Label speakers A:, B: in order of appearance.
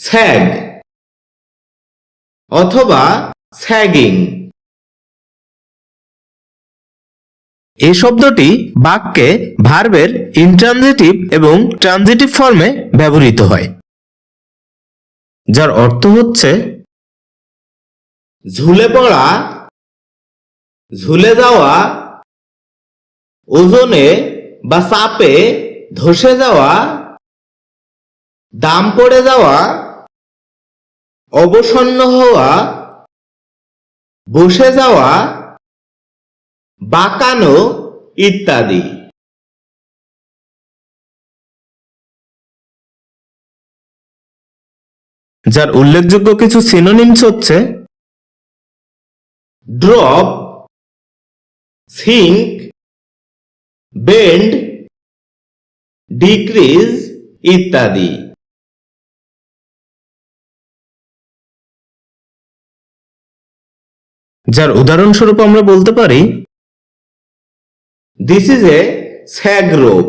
A: স্যাগ। অথবা স্যাগিং।
B: এই শব্দটি বাক্যে ভার্বের ইনট্রানজিটিভ এবং ট্রানজিটিভ ফর্মে ব্যবহৃত হয়, যার অর্থ হচ্ছে
A: ঝুলে পড়া, ঝুলে যাওয়া, ওজনে বা চাপে ধসে যাওয়া দাম পড়ে যাওয়া অবসন্ন হওয়া বসে যাওয়া বাঁকানো ইত্যাদি।
B: যার উল্লেখযোগ্য কিছু সিনোনিমস হচ্ছে
A: ড্রপ সিঙ্ক বেন্ড ডিক্রিজ ইত্যাদি।
B: যার উদাহরণস্বরূপ আমরা বলতে পারি
A: this is a sag rope